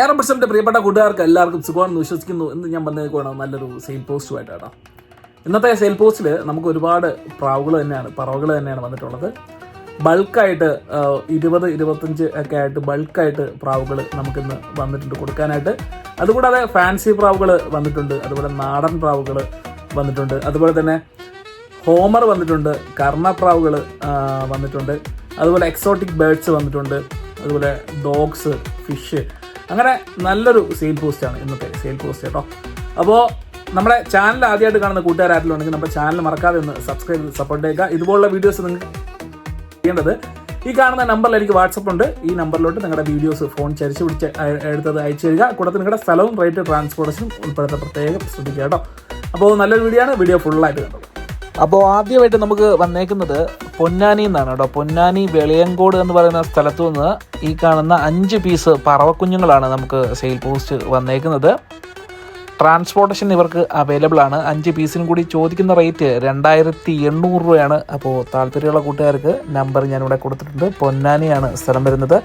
ഏറെ പെർസെന്റ് പ്രിയപ്പെട്ട കൂട്ടുകാർക്ക് എല്ലാവർക്കും സുഖമാണെന്ന് വിശ്വസിക്കുന്നു എന്ന് ഞാൻ പറഞ്ഞേക്കുവാണ് നല്ലൊരു സെയിൽ പോസ്റ്റുമായിട്ട് കേട്ടോ. ഇന്നത്തെ സെയിൽ പോസ്റ്റിൽ നമുക്ക് ഒരുപാട് പ്രാവുകൾ തന്നെയാണ് പറവകൾ തന്നെയാണ് വന്നിട്ടുള്ളത്. ബൾക്കായിട്ട് ഇരുപത് ഇരുപത്തഞ്ച് ഒക്കെ ആയിട്ട് ബൾക്കായിട്ട് പ്രാവുകൾ നമുക്കിന്ന് വന്നിട്ടുണ്ട് കൊടുക്കാനായിട്ട്. അതുകൂടാതെ ഫാൻസി പ്രാവുകൾ വന്നിട്ടുണ്ട് അതുപോലെ നാടൻ പ്രാവുകൾ വന്നിട്ടുണ്ട് അതുപോലെ തന്നെ ഹോമർ വന്നിട്ടുണ്ട് കർണ കർണപ്രാവുകൾ വന്നിട്ടുണ്ട്. അതുപോലെ എക്സോട്ടിക് ബേർഡ്സ് വന്നിട്ടുണ്ട് അതുപോലെ ഡോഗ്സ് ഫിഷ് അങ്ങനെ നല്ലൊരു സെയിൽ പോസ്റ്റാണ് ഇന്നത്തെ സെയിൽ പോസ്റ്റ് കേട്ടോ. അപ്പോൾ നമ്മുടെ ചാനൽ ആദ്യമായിട്ട് കാണുന്ന കൂട്ടുകാരായിട്ടുണ്ടെങ്കിൽ നമ്മുടെ ചാനൽ മറക്കാതെ ഒന്ന് സബ്സ്ക്രൈബ് ചെയ്ത് സപ്പോർട്ട് ചെയ്യുക. ഇതുപോലുള്ള വീഡിയോസ് നിങ്ങൾക്ക് ചെയ്യേണ്ടത് ഈ കാണുന്ന നമ്പറിൽ എനിക്ക് വാട്സപ്പ് ഉണ്ട്. ഈ നമ്പറിലോട്ട് നിങ്ങളുടെ വീഡിയോസ് ഫോൺ ചരിച്ച് പിടിച്ച് എടുത്തത് അയച്ചു തരിക. കൂടാതെ നിങ്ങളുടെ സ്ഥലവും റേറ്റ് ട്രാൻസ്പോർട്ടേഷനും ഉൾപ്പെടുത്ത പ്രത്യേകം ശ്രദ്ധിക്കുക കേട്ടോ. അപ്പോൾ നല്ലൊരു വീഡിയോ ആണ്. വീഡിയോ ഫുള്ളായിട്ട് കണ്ടത് അപ്പോൾ ആദ്യമായിട്ട് നമുക്ക് വന്നേക്കുന്നത് പൊന്നാനി എന്നാണ് കേട്ടോ. പൊന്നാനി വെളിയങ്കോട് എന്ന് പറയുന്ന സ്ഥലത്തു നിന്ന് ഈ കാണുന്ന അഞ്ച് പീസ് പറവക്കുഞ്ഞുങ്ങളാണ് നമുക്ക് സെയിൽ പോസ്റ്റ് വന്നേക്കുന്നത്. ട്രാൻസ്പോർട്ടേഷൻ ഇവർക്ക് അവൈലബിൾ ആണ്. അഞ്ച് പീസിനും കൂടി ചോദിക്കുന്ന റേറ്റ് രണ്ടായിരത്തി എണ്ണൂറ് രൂപയാണ്. അപ്പോൾ താല്പര്യമുള്ള കൂട്ടുകാർക്ക് നമ്പർ ഞാനിവിടെ കൊടുത്തിട്ടുണ്ട്. പൊന്നാനിയാണ് സ്ഥലം വരുന്നത്.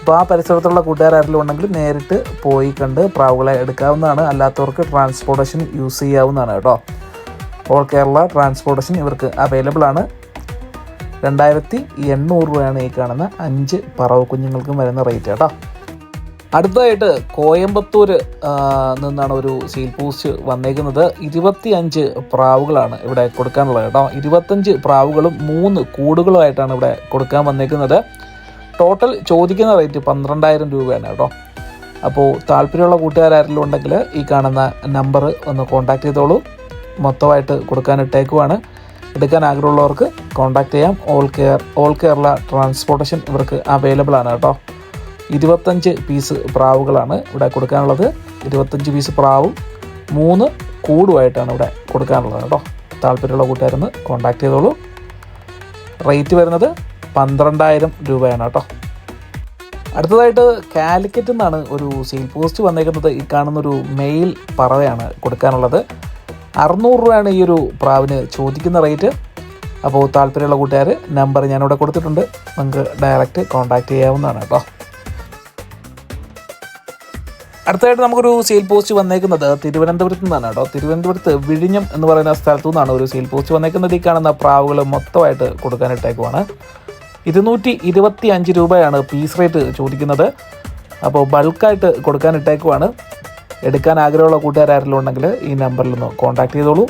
അപ്പോൾ ആ പരിസരത്തുള്ള കൂട്ടുകാരെല്ലാം ഉണ്ടെങ്കിൽ നേരിട്ട് പോയി കണ്ട് പ്രാവുകളെ എടുക്കാവുന്നതാണ്. അല്ലാത്തവർക്ക് ട്രാൻസ്പോർട്ടേഷൻ യൂസ് ചെയ്യാവുന്നതാണ് കേട്ടോ. ഓൾ കേരള ട്രാൻസ്പോർട്ടേഷൻ ഇവർക്ക് അവൈലബിൾ ആണ്. രണ്ടായിരത്തി എണ്ണൂറ് രൂപയാണ് ഈ കാണുന്ന അഞ്ച് പറവ കുഞ്ഞുങ്ങൾക്കും വരുന്ന റേറ്റ് കേട്ടോ. അടുത്തതായിട്ട് കോയമ്പത്തൂർ നിന്നാണ് ഒരു സീൽ പോസ്റ്റ് വന്നേക്കുന്നത്. ഇരുപത്തി അഞ്ച് പ്രാവുകളാണ് ഇവിടെ കൊടുക്കാനുള്ളത് കേട്ടോ. ഇരുപത്തഞ്ച് പ്രാവുകളും മൂന്ന് കൂടുകളുമായിട്ടാണ് ഇവിടെ കൊടുക്കാൻ വന്നേക്കുന്നത്. ടോട്ടൽ ചോദിക്കുന്ന റേറ്റ് പന്ത്രണ്ടായിരം രൂപയാണ് കേട്ടോ. അപ്പോൾ താല്പര്യമുള്ള കൂട്ടുകാരെങ്കിലും ഉണ്ടെങ്കിൽ ഈ കാണുന്ന നമ്പർ ഒന്ന് കോൺടാക്ട് ചെയ്തോളൂ. മൊത്തമായിട്ട് കൊടുക്കാനിട്ടേക്കുവാണ്. എടുക്കാൻ ആഗ്രഹമുള്ളവർക്ക് കോൺടാക്റ്റ് ചെയ്യാം. All care all Kerala transportation ഇവർക്ക് അവൈലബിൾ ആണ് കേട്ടോ. ഇരുപത്തഞ്ച് പീസ് പ്രാവുകളാണ് ഇവിടെ കൊടുക്കാനുള്ളത്. ഇരുപത്തഞ്ച് പീസ് പ്രാവും മൂന്ന് കൂടുമായിട്ടാണ് ഇവിടെ കൊടുക്കാനുള്ളത് കേട്ടോ. താല്പര്യമുള്ള കൂട്ടുകാരൊന്ന് കോൺടാക്ട് ചെയ്തോളൂ. റേറ്റ് വരുന്നത് പന്ത്രണ്ടായിരം രൂപയാണ് കേട്ടോ. അടുത്തതായിട്ട് കാലിക്കറ്റ് നിന്നാണ് ഒരു സെയിൽ പോസ്റ്റ് വന്നേക്കുന്നത്. ഈ കാണുന്നൊരു മെയിൽ പറവയാണ് കൊടുക്കാനുള്ളത്. അറുന്നൂറ് രൂപയാണ് ഈ ഒരു പ്രാവിന് ചോദിക്കുന്ന റേറ്റ്. അപ്പോൾ താല്പര്യമുള്ള കൂട്ടുകാർ നമ്പർ ഞാനിവിടെ കൊടുത്തിട്ടുണ്ട്. നിങ്ങൾക്ക് ഡയറക്റ്റ് കോൺടാക്റ്റ് ചെയ്യാവുന്നതാണ് കേട്ടോ. അടുത്തതായിട്ട് നമുക്കൊരു സെയിൽ പോസ്റ്റ് വന്നേക്കുന്നത് തിരുവനന്തപുരത്ത് നിന്നാണ് കേട്ടോ. തിരുവനന്തപുരത്ത് വിഴിഞ്ഞം എന്ന് പറയുന്ന സ്ഥലത്തു നിന്നാണ് ഒരു സെയിൽ പോസ്റ്റ് വന്നേക്കുന്നത്. ഈ കാണുന്ന പ്രാവുകൾ മൊത്തമായിട്ട് കൊടുക്കാനിട്ടേക്കുവാണ്. ഇരുന്നൂറ്റി ഇരുപത്തി അഞ്ച് രൂപയാണ് പീസ് റേറ്റ് ചോദിക്കുന്നത്. അപ്പോൾ ബൾക്കായിട്ട് കൊടുക്കാനിട്ടേക്കുവാണ്. എടുക്കാൻ ആഗ്രഹമുള്ള കൂട്ടുകാരും ഉണ്ടെങ്കിൽ ഈ നമ്പറിൽ ഒന്ന് കോൺടാക്ട് ചെയ്തോളൂ.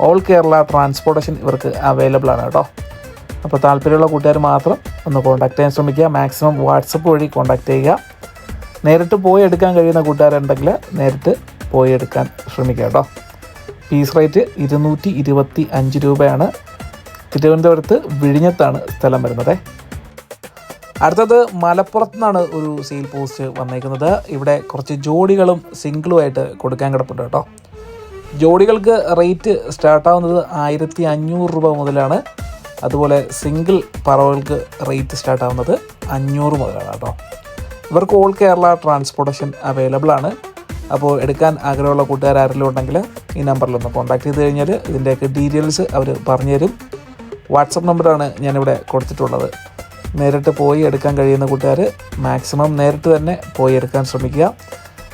ഓൾ കേരള ട്രാൻസ്പോർട്ടേഷൻ ഇവർക്ക് അവൈലബിൾ ആണ് കേട്ടോ. അപ്പോൾ താല്പര്യമുള്ള കൂട്ടുകാർ മാത്രം ഒന്ന് കോൺടാക്ട് ചെയ്യാൻ ശ്രമിക്കുക. മാക്സിമം വാട്സപ്പ് വഴി കോൺടാക്ട് ചെയ്യുക. നേരിട്ട് പോയി എടുക്കാൻ കഴിയുന്ന കൂട്ടുകാരുണ്ടെങ്കിൽ നേരിട്ട് പോയി എടുക്കാൻ ശ്രമിക്കുക കേട്ടോ. ഫീസ് റേറ്റ് ഇരുന്നൂറ്റി ഇരുപത്തി അഞ്ച് രൂപയാണ്. തിരുവനന്തപുരത്ത് വിഴിഞ്ഞത്താണ് സ്ഥലം വരുന്നത്. അടുത്തത് മലപ്പുറത്ത് നിന്നാണ് ഒരു സെയിൽ പോസ്റ്റ് വന്നേക്കുന്നത്. ഇവിടെ കുറച്ച് ജോഡികളും സിംഗിളുമായിട്ട് കൊടുക്കാൻ കിടപ്പുണ്ട് കേട്ടോ. ജോഡികൾക്ക് റേറ്റ് സ്റ്റാർട്ടാവുന്നത് ആയിരത്തി അഞ്ഞൂറ് രൂപ മുതലാണ്. അതുപോലെ സിംഗിൾ പറവകൾക്ക് റേറ്റ് സ്റ്റാർട്ടാവുന്നത് അഞ്ഞൂറ് മുതലാണ് കേട്ടോ. ഇവർക്ക് ഓൾ കേരള ട്രാൻസ്പോർട്ടേഷൻ അവൈലബിൾ ആണ്. അപ്പോൾ എടുക്കാൻ ആഗ്രഹമുള്ള കൂട്ടുകാർ ആരെങ്കിലും ഉണ്ടെങ്കിൽ ഈ നമ്പറിലൊന്ന് കോൺടാക്ട് ചെയ്ത് കഴിഞ്ഞാൽ ഇതിന്റെയൊക്കെ ഡീറ്റെയിൽസ് അവർ പറഞ്ഞു തരും വാട്സപ്പ് നമ്പറാണ് ഞാനിവിടെ കൊടുത്തിട്ടുള്ളത്. നേരിട്ട് പോയി എടുക്കാൻ കഴിയുന്ന കൂട്ടുകാർ മാക്സിമം നേരിട്ട് തന്നെ പോയി എടുക്കാൻ ശ്രമിക്കുക.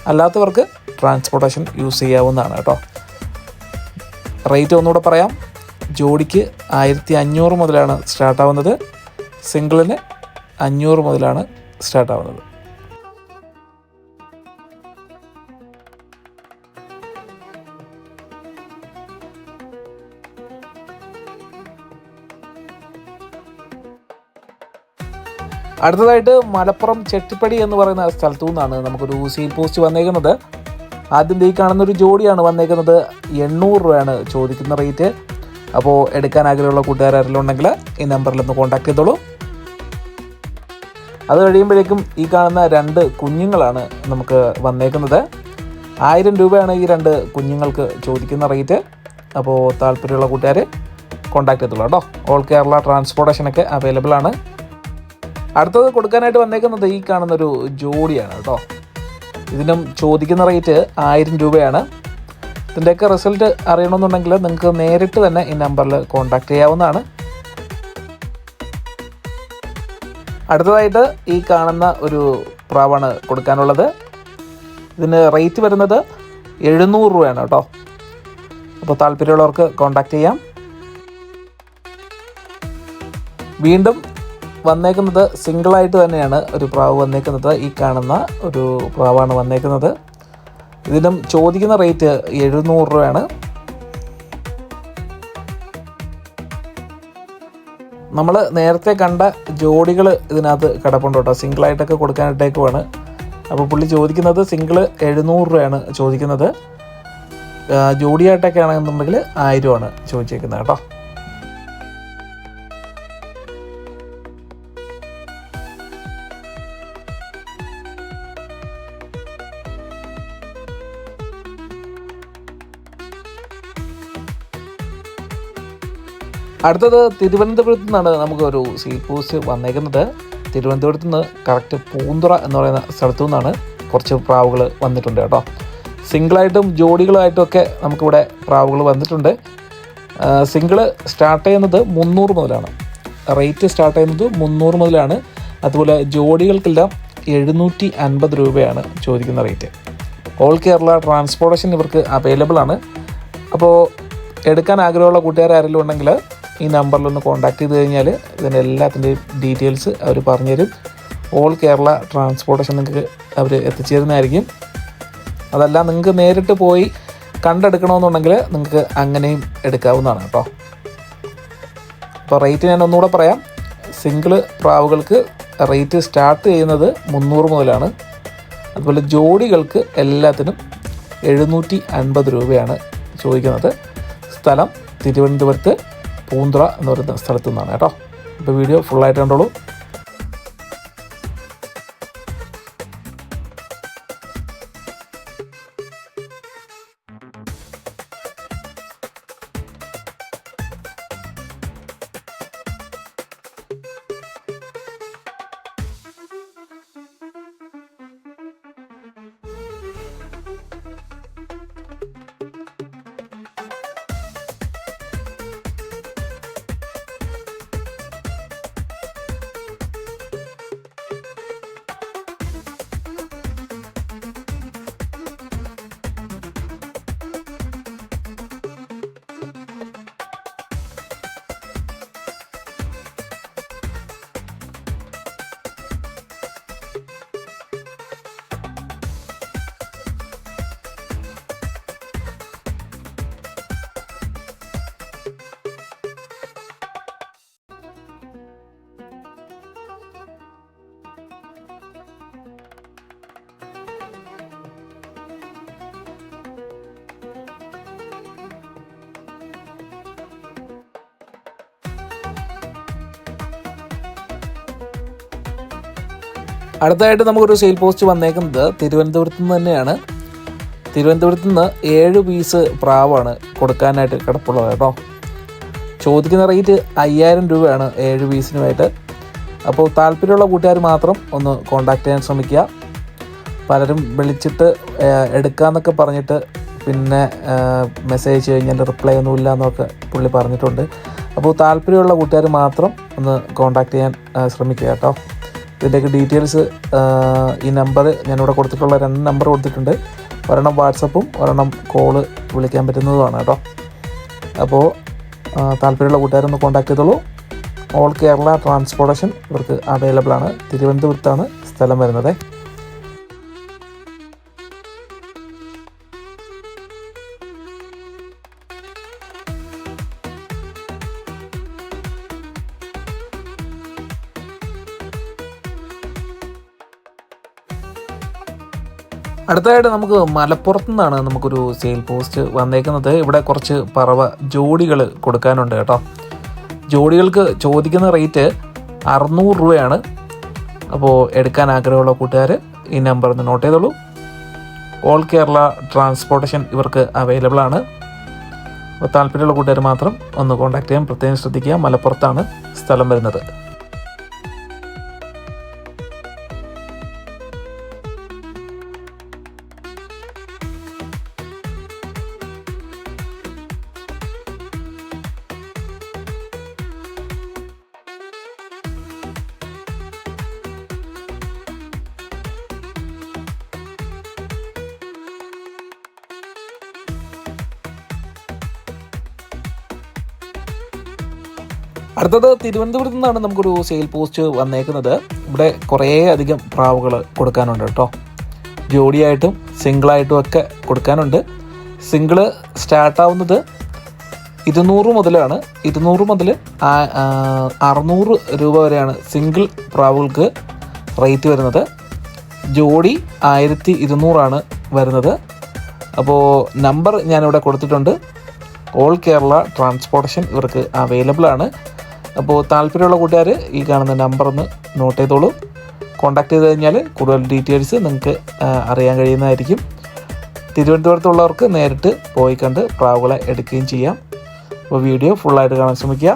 അല്ലാത്തവർക്ക് ട്രാൻസ്പോർട്ടേഷൻ യൂസ് ചെയ്യാവുന്നതാണ് കേട്ടോ. റേറ്റ് ഒന്നുകൂടെ പറയാം. ജോഡിക്ക് ആയിരത്തി അഞ്ഞൂറ് മുതലാണ് സ്റ്റാർട്ടാവുന്നത് സിംഗിളിന് അഞ്ഞൂറ് മുതലാണ് സ്റ്റാർട്ടാവുന്നത് അടുത്തതായിട്ട് മലപ്പുറം ചെട്ടിപ്പടി എന്ന് പറയുന്ന സ്ഥലത്തു നിന്നാണ് നമുക്കൊരു സീൽ പോസ്റ്റ് വന്നേക്കുന്നത്. ആദ്യം ഈ കാണുന്ന ഒരു ജോഡിയാണ് വന്നേക്കുന്നത്. എണ്ണൂറ് രൂപയാണ് ചോദിക്കുന്ന റേറ്റ്. അപ്പോൾ എടുക്കാൻ ആഗ്രഹമുള്ള കൂട്ടുകാരെല്ലാം ഉണ്ടെങ്കിൽ ഈ നമ്പറിൽ ഒന്ന് കോൺടാക്ട് ചെയ്തോളൂ. അത് കഴിയുമ്പോഴേക്കും ഈ കാണുന്ന രണ്ട് കുഞ്ഞുങ്ങളാണ് നമുക്ക് വന്നേക്കുന്നത്. ആയിരം രൂപയാണ് ഈ രണ്ട് കുഞ്ഞുങ്ങൾക്ക് ചോദിക്കുന്ന റേറ്റ്. അപ്പോൾ താല്പര്യമുള്ള കൂട്ടുകാർ കോൺടാക്ട് ചെയ്തോളൂ കേട്ടോ. ഓൾ കേരള ട്രാൻസ്പോർട്ടേഷനൊക്കെ അവൈലബിൾ ആണ്. അടുത്തത് കൊടുക്കാനായിട്ട് വന്നേക്കുന്നത് ഈ കാണുന്നൊരു ജോഡിയാണ് കേട്ടോ. ഇതിനും ചോദിക്കുന്ന റേറ്റ് ആയിരം രൂപയാണ്. ഇതിന്റെയൊക്കെ റിസൾട്ട് അറിയണമെന്നുണ്ടെങ്കിൽ നിങ്ങൾക്ക് നേരിട്ട് തന്നെ ഈ നമ്പറിൽ കോൺടാക്ട് ചെയ്യാവുന്നതാണ്. അടുത്തതായിട്ട് ഈ കാണുന്ന ഒരു പ്രാവാണ് കൊടുക്കാനുള്ളത്. ഇതിന് റേറ്റ് വരുന്നത് എഴുന്നൂറ് രൂപയാണ് കേട്ടോ. അപ്പോൾ താല്പര്യമുള്ളവർക്ക് കോൺടാക്റ്റ് ചെയ്യാം. വീണ്ടും വന്നേക്കുന്നത് സിംഗിളായിട്ട് തന്നെയാണ് ഒരു പ്രാവ് വന്നേക്കുന്നത്. ഈ കാണുന്ന ഒരു പ്രാവാണ് വന്നേക്കുന്നത്. ഇതിനും ചോദിക്കുന്ന റേറ്റ് എഴുന്നൂറ് രൂപയാണ്. നമ്മൾ നേരത്തെ കണ്ട ജോഡികൾ ഇതിനകത്ത് കിടപ്പുണ്ട് കേട്ടോ സിംഗിളായിട്ടൊക്കെ കൊടുക്കാനിട്ടേക്കുവാണ്. അപ്പോൾ പുള്ളി ചോദിക്കുന്നത് സിംഗിൾ എഴുന്നൂറ് രൂപയാണ് ചോദിക്കുന്നത്. ജോഡിയായിട്ടൊക്കെ ആണെന്നുണ്ടെങ്കിൽ ആയിരമാണ് ചോദിച്ചേക്കുന്നത് കേട്ടോ. അടുത്തത് തിരുവനന്തപുരത്ത് നിന്നാണ് നമുക്കൊരു സീൽ പോസ്റ്റ് വന്നേക്കുന്നത്. തിരുവനന്തപുരത്ത് നിന്ന് കറക്റ്റ് പൂന്തുറ എന്ന് പറയുന്ന സ്ഥലത്തു നിന്നാണ് കുറച്ച് പ്രാവുകൾ വന്നിട്ടുണ്ട് കേട്ടോ. സിംഗിളായിട്ടും ജോഡികളായിട്ടും ഒക്കെ നമുക്കിവിടെ പ്രാവുകൾ വന്നിട്ടുണ്ട്. സിംഗിൾ സ്റ്റാർട്ട് ചെയ്യുന്നത് മുന്നൂറ് മുതലാണ്. റേറ്റ് സ്റ്റാർട്ട് ചെയ്യുന്നത് മുന്നൂറ് മുതലാണ്. അതുപോലെ ജോഡികൾക്കെല്ലാം എഴുന്നൂറ്റി അൻപത് രൂപയാണ് ചോദിക്കുന്ന റേറ്റ് ഓൾ കേരള ട്രാൻസ്പോർട്ടേഷൻ ഇവർക്ക് അവൈലബിൾ ആണ്. അപ്പോൾ എടുക്കാൻ ആഗ്രഹമുള്ള കൂട്ടുകാർ ആരെങ്കിലും ഉണ്ടെങ്കിൽ ഈ നമ്പറിലൊന്ന് കോൺടാക്ട് ചെയ്ത് കഴിഞ്ഞാൽ ഇതിന്റെ എല്ലാത്തിന്റെയും ഡീറ്റെയിൽസ് അവർ പറഞ്ഞുതരും. ഓൾ കേരള ട്രാൻസ്പോർട്ടേഷൻ നിങ്ങൾക്ക് അവർ എത്തിച്ചേരുന്നതായിരിക്കും. അതല്ല നിങ്ങൾക്ക് നേരിട്ട് പോയി കണ്ടെടുക്കണമെന്നുണ്ടെങ്കിൽ നിങ്ങൾക്ക് അങ്ങനെയും എടുക്കാവുന്നതാണ് കേട്ടോ. അപ്പോൾ റേറ്റ് ഞാൻ ഒന്നുകൂടെ പറയാം. സിംഗിൾ പ്രാവുകൾക്ക് റേറ്റ് സ്റ്റാർട്ട് ചെയ്യുന്നത് മുന്നൂറ് മുതലാണ്. അതുപോലെ ജോഡികൾക്ക് എല്ലാത്തിനും എഴുന്നൂറ്റി അൻപത് രൂപയാണ് ചോദിക്കുന്നത്. സ്ഥലം തിരുവനന്തപുരത്ത് പൂന്തുറ എന്ന് പറയുന്ന സ്ഥലത്തു നിന്നാണ് കേട്ടോ. അപ്പോൾ വീഡിയോ ഫുള്ളായിട്ട് കണ്ടോളൂ. അടുത്തതായിട്ട് നമുക്കൊരു സെയിൽ പോസ്റ്റ് വന്നേക്കുന്നത് തിരുവനന്തപുരത്ത് നിന്ന് തന്നെയാണ്. തിരുവനന്തപുരത്ത് നിന്ന് ഏഴ് പീസ് പ്രാവാണ് കൊടുക്കാനായിട്ട് കിടപ്പുള്ളത് കേട്ടോ. ചോദിക്കുന്ന റേറ്റ് അയ്യായിരം രൂപയാണ് ഏഴ് പീസിനുമായിട്ട് അപ്പോൾ താല്പര്യമുള്ള കൂട്ടുകാർ മാത്രം ഒന്ന് കോണ്ടാക്ട് ചെയ്യാൻ ശ്രമിക്കുക. പലരും വിളിച്ചിട്ട് എടുക്കാമെന്നൊക്കെ പറഞ്ഞിട്ട് പിന്നെ മെസ്സേജ് കഴിഞ്ഞാൽ റിപ്ലൈ ഒന്നും ഇല്ല എന്നൊക്കെ പുള്ളി പറഞ്ഞിട്ടുണ്ട്. അപ്പോൾ താല്പര്യമുള്ള കൂട്ടുകാർ മാത്രം ഒന്ന് കോണ്ടാക്ട് ചെയ്യാൻ ശ്രമിക്കുക കേട്ടോ. ഇതിന്റെയൊക്കെ ഡീറ്റെയിൽസ് ഈ നമ്പർ ഞാനിവിടെ കൊടുത്തിട്ടുള്ള രണ്ട് നമ്പർ കൊടുത്തിട്ടുണ്ട്. ഒരെണ്ണം വാട്സപ്പും ഒരെണ്ണം കോൾ വിളിക്കാൻ പറ്റുന്നതുമാണ് കേട്ടോ. അപ്പോൾ താല്പര്യമുള്ള കൂട്ടുകാരൊന്ന് കോൺടാക്ട് ചെയ്തോളൂ. ഓൾ കേരള ട്രാൻസ്പോർട്ടേഷൻ ഇവർക്ക് അവൈലബിൾ ആണ് തിരുവനന്തപുരത്താണ് സ്ഥലം വരുന്നത്. അടുത്തതായിട്ട് നമുക്ക് മലപ്പുറത്തു നിന്നാണ് നമുക്കൊരു സെയിൽ പോസ്റ്റ് വന്നേക്കുന്നത്. ഇവിടെ കുറച്ച് പറവ ജോഡികൾ കൊടുക്കാനുണ്ട് കേട്ടോ. ജോഡികൾക്ക് ചോദിക്കുന്ന റേറ്റ് അറുന്നൂറ് രൂപയാണ്. അപ്പോൾ എടുക്കാൻ ആഗ്രഹമുള്ള കൂട്ടുകാർ ഈ നമ്പർ ഒന്ന് നോട്ട് ചെയ്തോളൂ. ഓൾ കേരള ട്രാൻസ്പോർട്ടേഷൻ ഇവർക്ക് അവൈലബിൾ ആണ്. അപ്പോൾ താല്പര്യമുള്ള കൂട്ടുകാർ മാത്രം ഒന്ന് കോൺടാക്ട് ചെയ്യാൻ പ്രത്യേകം ശ്രദ്ധിക്കുക. മലപ്പുറത്താണ് സ്ഥലം വരുന്നത്. അടുത്തത് തിരുവനന്തപുരത്ത് നിന്നാണ് നമുക്കൊരു സെയിൽ പോസ്റ്റ് വന്നേക്കുന്നത്. ഇവിടെ കുറേ അധികം പ്രാവുകൾ കൊടുക്കാനുണ്ട് കേട്ടോ. ജോഡിയായിട്ടും സിംഗിളായിട്ടും ഒക്കെ കൊടുക്കാനുണ്ട്. സിംഗിൾ സ്റ്റാർട്ടാവുന്നത് ഇരുന്നൂറ് മുതലാണ്. ഇരുന്നൂറ് മുതൽ അറുന്നൂറ് രൂപ വരെയാണ് സിംഗിൾ പ്രാവുകൾക്ക് റേറ്റ് വരുന്നത്. ജോഡി ആയിരത്തി ഇരുന്നൂറാണ് വരുന്നത്. അപ്പോൾ നമ്പർ ഞാനിവിടെ കൊടുത്തിട്ടുണ്ട്. ഓൾ കേരള ട്രാൻസ്പോർട്ടേഷൻ ഇവർക്ക് അവൈലബിൾ ആണ്. അപ്പോൾ താല്പര്യമുള്ള കൂട്ടുകാർ ഈ കാണുന്ന നമ്പർ ഒന്ന് നോട്ട് ചെയ്തോളൂ. കോൺടാക്ട് ചെയ്ത് കഴിഞ്ഞാൽ കൂടുതൽ ഡീറ്റെയിൽസ് നിങ്ങൾക്ക് അറിയാൻ കഴിയുന്നതായിരിക്കും. തിരുവനന്തപുരത്തുള്ളവർക്ക് നേരിട്ട് പോയി കണ്ട് പ്രാവുകളെ എടുക്കുകയും ചെയ്യാം. അപ്പോൾ വീഡിയോ ഫുള്ളായിട്ട് കാണാൻ ശ്രമിക്കുക.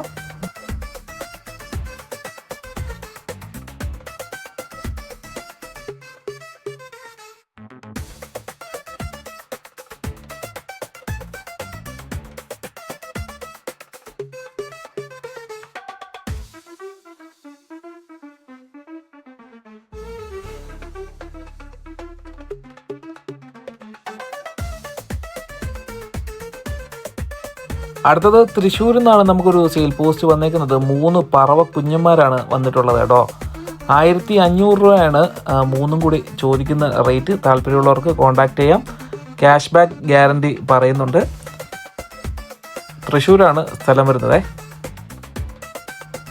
അടുത്തത് തൃശ്ശൂരിൽ നിന്നാണ് നമുക്കൊരു സെയിൽ പോസ്റ്റ് വന്നേക്കുന്നത്. മൂന്ന് പറവ കുഞ്ഞന്മാരാണ് വന്നിട്ടുള്ളത് കേട്ടോ. ആയിരത്തി അഞ്ഞൂറ് രൂപയാണ് മൂന്നും കൂടി ചോദിക്കുന്ന റേറ്റ് താല്പര്യമുള്ളവർക്ക് കോൺടാക്ട് ചെയ്യാം. ക്യാഷ് ബാക്ക് ഗ്യാരണ്ടി പറയുന്നുണ്ട്. തൃശ്ശൂരാണ് സ്ഥലം വരുന്നത്.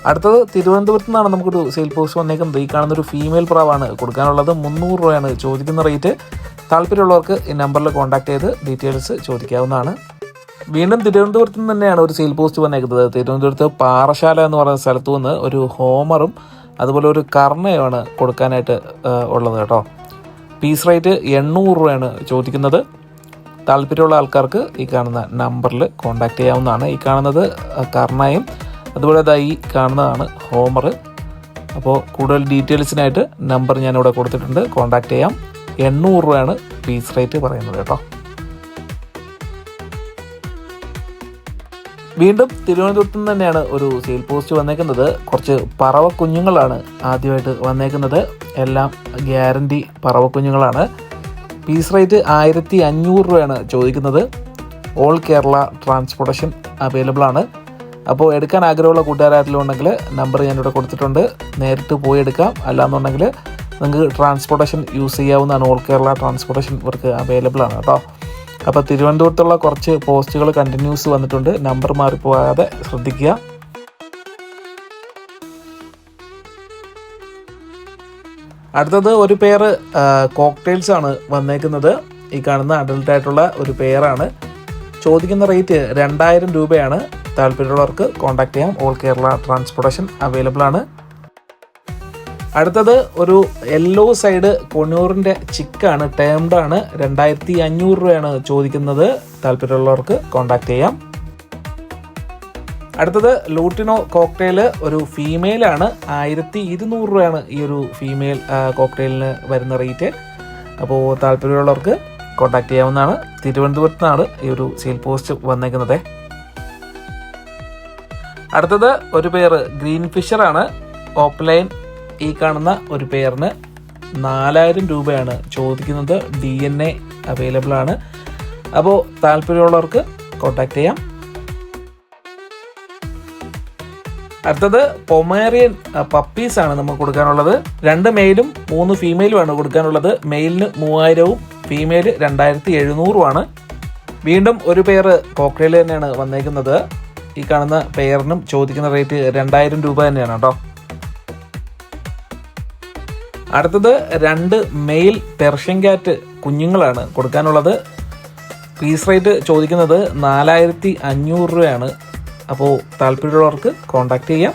അടുത്തത് തിരുവനന്തപുരത്ത് നിന്നാണ് നമുക്കൊരു സെയിൽ പോസ്റ്റ് വന്നേക്കുന്നത്. ഈ കാണുന്ന ഒരു ഫീമെയിൽ പ്രാവാണ് കൊടുക്കാനുള്ളത്. മുന്നൂറ് രൂപയാണ് ചോദിക്കുന്ന റേറ്റ് താല്പര്യമുള്ളവർക്ക് ഈ നമ്പറിൽ കോൺടാക്ട് ചെയ്ത് ഡീറ്റെയിൽസ് ചോദിക്കാവുന്നതാണ്. വീണ്ടും തിരുവനന്തപുരത്ത് നിന്ന് തന്നെയാണ് ഒരു സെയിൽ പോസ്റ്റ് വന്നേക്കുന്നത്. തിരുവനന്തപുരത്ത് പാറശാല എന്ന് പറയുന്ന സ്ഥലത്തു നിന്ന് ഒരു ഹോമറും അതുപോലെ ഒരു കർണയുമാണ് കൊടുക്കാനായിട്ട് ഉള്ളത് കേട്ടോ. പീസ് റേറ്റ് എണ്ണൂറ് രൂപയാണ് ചോദിക്കുന്നത്. താല്പര്യമുള്ള ആൾക്കാർക്ക് ഈ കാണുന്ന നമ്പറിൽ കോൺടാക്റ്റ് ചെയ്യാവുന്നതാണ്. ഈ കാണുന്നത് കർണയും അതുപോലെ ഈ കാണുന്നതാണ് ഹോമർ. അപ്പോൾ കൂടുതൽ ഡീറ്റെയിൽസിനായിട്ട് നമ്പർ ഞാനിവിടെ കൊടുത്തിട്ടുണ്ട്. കോൺടാക്റ്റ് ചെയ്യാം. എണ്ണൂറ് രൂപയാണ് പീസ് റേറ്റ് പറയുന്നത് കേട്ടോ. വീണ്ടും തിരുവനന്തപുരത്ത് നിന്ന് തന്നെയാണ് ഒരു സെയിൽ പോസ്റ്റ് വന്നേക്കുന്നത്. കുറച്ച് പറവ കുഞ്ഞുങ്ങളാണ് ആദ്യമായിട്ട് വന്നേക്കുന്നത്. എല്ലാം ഗ്യാരണ്ടി പറവ കുഞ്ഞുങ്ങളാണ്. പീസ് റേറ്റ് ആയിരത്തി അഞ്ഞൂറ് രൂപയാണ് ചോദിക്കുന്നത്. ഓൾ കേരള ട്രാൻസ്പോർട്ടേഷൻ അവൈലബിൾ ആണ്. അപ്പോൾ എടുക്കാൻ ആഗ്രഹമുള്ള കൂട്ടുകാരാരെങ്കിലും ഉണ്ടെങ്കിൽ നമ്പർ ഞാനിവിടെ കൊടുത്തിട്ടുണ്ട്. നേരിട്ട് പോയി എടുക്കാം. അല്ലാന്നുണ്ടെങ്കിൽ നിങ്ങൾക്ക് ട്രാൻസ്പോർട്ടേഷൻ യൂസ് ചെയ്യാവുന്നതാണ്. ഓൾ കേരള ട്രാൻസ്പോർട്ടേഷൻ ഇവർക്ക് അവൈലബിൾ ആണ്. കേട്ടോ. അപ്പോൾ തിരുവനന്തപുരത്തുള്ള കുറച്ച് പോസ്റ്റുകൾ കണ്ടിന്യൂസ് വന്നിട്ടുണ്ട്. നമ്പർ മാറിപ്പോകാതെ ശ്രദ്ധിക്കുക. അടുത്തത് ഒരു പെയർ കോക്ടെയിൽസ് ആണ് വന്നേക്കുന്നത്. ഈ കാണുന്ന അഡൽട്ട് ആയിട്ടുള്ള ഒരു പെയറാണ് ചോദിക്കുന്ന റേറ്റ് രണ്ടായിരം രൂപയാണ്. താല്പര്യമുള്ളവർക്ക് കോൺടാക്ട് ചെയ്യാം. ഓൾ കേരള ട്രാൻസ്പോർട്ടേഷൻ അവൈലബിൾ ആണ്. അടുത്തത് ഒരു യെല്ലോ സൈഡ് കൊണ്ണൂറിന്റെ ചിക്കാണ് ടേംഡ് ആണ്. രണ്ടായിരത്തി അഞ്ഞൂറ് രൂപയാണ് ചോദിക്കുന്നത്. താല്പര്യമുള്ളവർക്ക് കോൺടാക്ട് ചെയ്യാം. അടുത്തത് ലൂട്ടിനോ കോക്ടെയിൽ ഒരു ഫീമെയിലാണ് ആയിരത്തി ഇരുന്നൂറ് രൂപയാണ് ഈ ഒരു ഫീമെയിൽ കോക്ടെയിലിന് വരുന്ന റേറ്റ് അപ്പോൾ താല്പര്യമുള്ളവർക്ക് കോൺടാക്ട് ചെയ്യാവുന്നതാണ്. തിരുവനന്തപുരത്ത് നിന്നാണ് ഈ ഒരു സെയിൽ പോസ്റ്റ് വന്നേക്കുന്നത്. അടുത്തത് ഒരു പേർ ഗ്രീൻ ഫിഷറാണ്. ഓപ്ലൈൻ ഈ കാണുന്ന ഒരു പേരിന് നാലായിരം രൂപയാണ് ചോദിക്കുന്നത്. ഡി എൻ എ അവൈലബിൾ ആണ്. അപ്പോൾ താല്പര്യമുള്ളവർക്ക് കോൺടാക്ട് ചെയ്യാം. അടുത്തത് പൊമേറിയൻ പപ്പീസ് ആണ് നമുക്ക് കൊടുക്കാനുള്ളത്. രണ്ട് മെയിലും മൂന്ന് ഫീമെയിലുമാണ് കൊടുക്കാനുള്ളത്. മെയിലിന് മൂവായിരവും ഫീമെയിൽ രണ്ടായിരത്തി എഴുന്നൂറുമാണ് വീണ്ടും ഒരു പെയർ കോക്ടെയിൽ തന്നെയാണ് വന്നേക്കുന്നത്. ഈ കാണുന്ന പെയറിനും ചോദിക്കുന്ന റേറ്റ് രണ്ടായിരം രൂപ തന്നെയാണ് കേട്ടോ. അടുത്തത് രണ്ട് മെയിൽ പെർഷ്യൻ ക്യാറ്റ് കുഞ്ഞുങ്ങളാണ് കൊടുക്കാനുള്ളത്. പീസ് റേറ്റ് ചോദിക്കുന്നത് നാലായിരത്തി അഞ്ഞൂറ് രൂപയാണ്. അപ്പോൾ താല്പര്യമുള്ളവർക്ക് കോൺടാക്ട് ചെയ്യാം.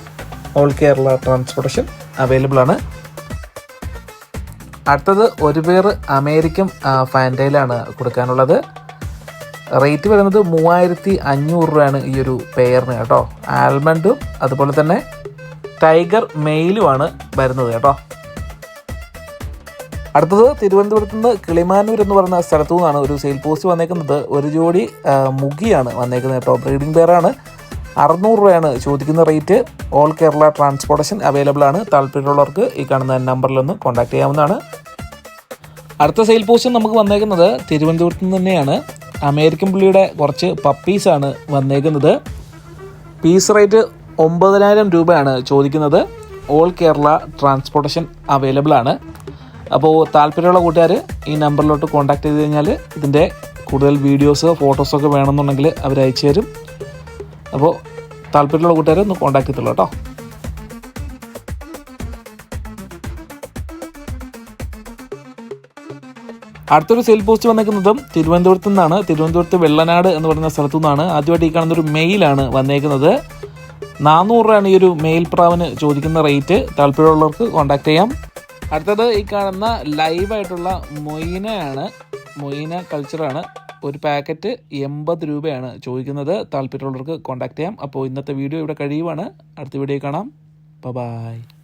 ഓൾ കേരള ട്രാൻസ്പോർട്ടേഷൻ അവൈലബിൾ ആണ്. അടുത്തത് ഒരു പേർ അമേരിക്കൻ ഫാന്റയിലാണ് കൊടുക്കാനുള്ളത്. റേറ്റ് വരുന്നത് മൂവായിരത്തി അഞ്ഞൂറ് രൂപയാണ് ഈ ഒരു പെയറിന് കേട്ടോ. ആൽമണ്ടും അതുപോലെ തന്നെ ടൈഗർ മെയിലുമാണ് വരുന്നത് കേട്ടോ. അടുത്തത് തിരുവനന്തപുരത്ത് നിന്ന് കിളിമാനൂർ എന്ന് പറയുന്ന സ്ഥലത്തു നിന്നാണ് ഒരു സെയിൽ പോസ്റ്റ് വന്നേക്കുന്നത്. ഒരു ജോഡി മുഖിയാണ് വന്നേക്കുന്നത് കേട്ടോ. ബ്രീഡിംഗ് പെയറാണ് അറുന്നൂറ് രൂപയാണ് ചോദിക്കുന്ന rate all Kerala transportation available ആണ്. താല്പര്യമുള്ളവർക്ക് ഈ കാണുന്ന നമ്പറിൽ ഒന്ന് കോൺടാക്ട് ചെയ്യാവുന്നതാണ്. അടുത്ത സെയിൽ പോസ്റ്റ് നമുക്ക് വന്നേക്കുന്നത് തിരുവനന്തപുരത്ത് നിന്ന് തന്നെയാണ്. അമേരിക്കൻ പുള്ളിയുടെ കുറച്ച് പപ്പീസാണ് വന്നേക്കുന്നത്. പീസ് റേറ്റ് ഒമ്പതിനായിരം രൂപയാണ് ചോദിക്കുന്നത്. ഓൾ കേരള ട്രാൻസ്പോർട്ടേഷൻ അവൈലബിൾ ആണ്. അപ്പോൾ താല്പര്യമുള്ള കൂട്ടുകാർ ഈ നമ്പറിലോട്ട് കോൺടാക്ട് ചെയ്ത് കഴിഞ്ഞാൽ ഇതിന്റെ കൂടുതൽ വീഡിയോസ് ഫോട്ടോസൊക്കെ വേണമെന്നുണ്ടെങ്കിൽ അവർ അയച്ചു തരും. അപ്പോൾ താല്പര്യമുള്ള കൂട്ടുകാർ ഒന്ന് കോൺടാക്ട് ചെയ്തോളൂ കേട്ടോ. അടുത്തൊരു സെയിൽ പോസ്റ്റ് വന്നേക്കുന്നതും തിരുവനന്തപുരത്തു നിന്നാണ്. തിരുവനന്തപുരത്ത് വെള്ളനാട് എന്ന് പറയുന്ന സ്ഥലത്തു നിന്നാണ്. ആദ്യമായിട്ട് ഈ കാണുന്ന ഒരു മെയിലാണ് വന്നേക്കുന്നത്. നാനൂറ് രൂപയാണ് ഈ ഒരു മെയിൽ പ്രാവിന് ചോദിക്കുന്ന റേറ്റ് താല്പര്യമുള്ളവർക്ക് കോൺടാക്ട് ചെയ്യാം. അടുത്തത് ഈ കാണുന്ന ലൈവ് ലൈവായിട്ടുള്ള മൊയിനയാണ്. മൊയിന കൾച്ചറാണ് ഒരു പാക്കറ്റ് എൺപത് രൂപയാണ് ചോദിക്കുന്നത്. താല്പര്യമുള്ളവർക്ക് കോൺടാക്ട് ചെയ്യാം. അപ്പോൾ ഇന്നത്തെ വീഡിയോ ഇവിടെ കഴിയുവാണ്. അടുത്ത വീഡിയോ കാണാം. ബൈ